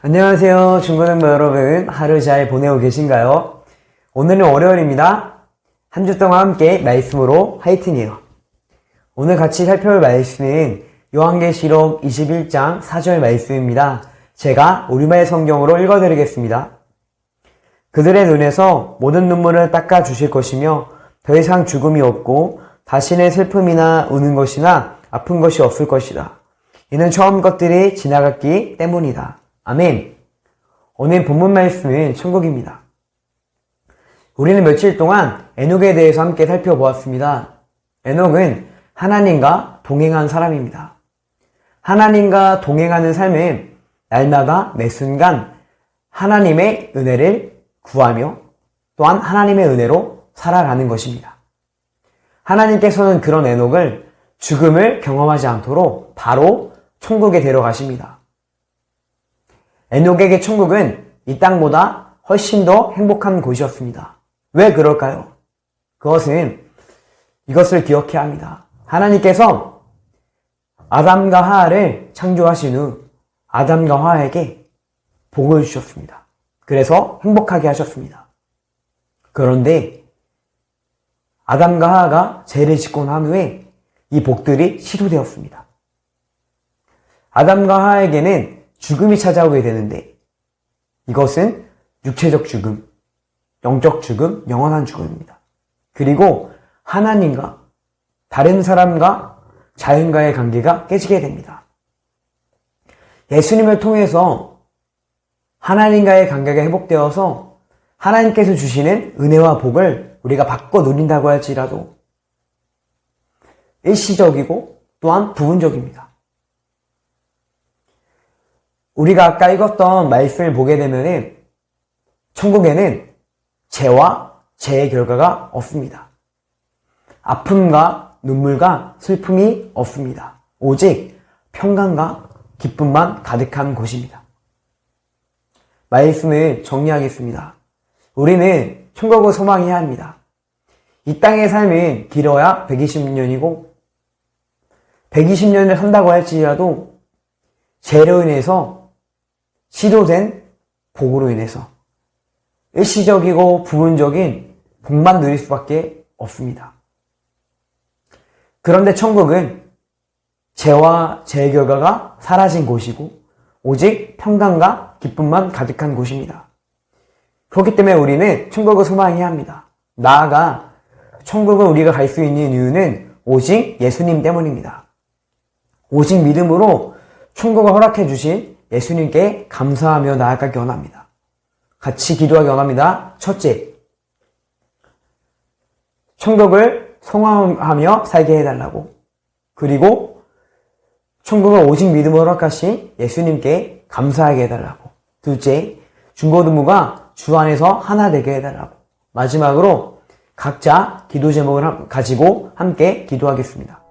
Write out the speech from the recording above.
안녕하세요. 중고등부 여러분. 하루 잘 보내고 계신가요? 오늘은 월요일입니다. 한 주 동안 함께 말씀으로 화이팅이에요. 오늘 같이 살펴볼 말씀은 요한계시록 21장 4절 말씀입니다. 제가 우리말 성경으로 읽어드리겠습니다. 그들의 눈에서 모든 눈물을 닦아 주실 것이며 더 이상 죽음이 없고 다시는 슬픔이나 우는 것이나 아픈 것이 없을 것이다. 이는 처음 것들이 지나갔기 때문이다. 아멘. 오늘 본문 말씀은 천국입니다. 우리는 며칠 동안 에녹에 대해서 함께 살펴보았습니다. 에녹은 하나님과 동행한 사람입니다. 하나님과 동행하는 삶은 날마다 매 순간 하나님의 은혜를 구하며 또한 하나님의 은혜로 살아가는 것입니다. 하나님께서는 그런 에녹을 죽음을 경험하지 않도록 바로 천국에 데려가십니다. 에녹에게 천국은 이 땅보다 훨씬 더 행복한 곳이었습니다. 왜 그럴까요? 그것은 이것을 기억해야 합니다. 하나님께서 아담과 하하를 창조하신 후 아담과 하하에게 복을 주셨습니다. 그래서 행복하게 하셨습니다. 그런데 아담과 하하가 죄를 짓고 난 후에 이 복들이 시도되었습니다. 아담과 하하에게는 죽음이 찾아오게 되는데 이것은 육체적 죽음, 영적 죽음, 영원한 죽음입니다. 그리고 하나님과 다른 사람과 자연과의 관계가 깨지게 됩니다. 예수님을 통해서 하나님과의 관계가 회복되어서 하나님께서 주시는 은혜와 복을 우리가 받고 누린다고 할지라도 일시적이고 또한 부분적입니다. 우리가 아까 읽었던 말씀을 보게 되면은 천국에는 죄와 죄의 결과가 없습니다. 아픔과 눈물과 슬픔이 없습니다. 오직 평강과 기쁨만 가득한 곳입니다. 말씀을 정리하겠습니다. 우리는 천국을 소망해야 합니다. 이 땅의 삶은 길어야 120년이고 120년을 산다고 할지라도 죄로 인해서 시도된 복으로 인해서 일시적이고 부분적인 복만 누릴 수밖에 없습니다. 그런데 천국은 죄와 죄의 결과가 사라진 곳이고 오직 평강과 기쁨만 가득한 곳입니다. 그렇기 때문에 우리는 천국을 소망해야 합니다. 나아가 천국을 우리가 갈 수 있는 이유는 오직 예수님 때문입니다. 오직 믿음으로 천국을 허락해 주신 예수님께 감사하며 나아가기 원합니다. 같이 기도하기 원합니다. 첫째, 천국을 성화하며 살게 해달라고. 그리고 천국을 오직 믿음으로 허락하신 예수님께 감사하게 해달라고. 둘째, 중고등부가 주 안에서 하나 되게 해달라고. 마지막으로 각자 기도 제목을 가지고 함께 기도하겠습니다.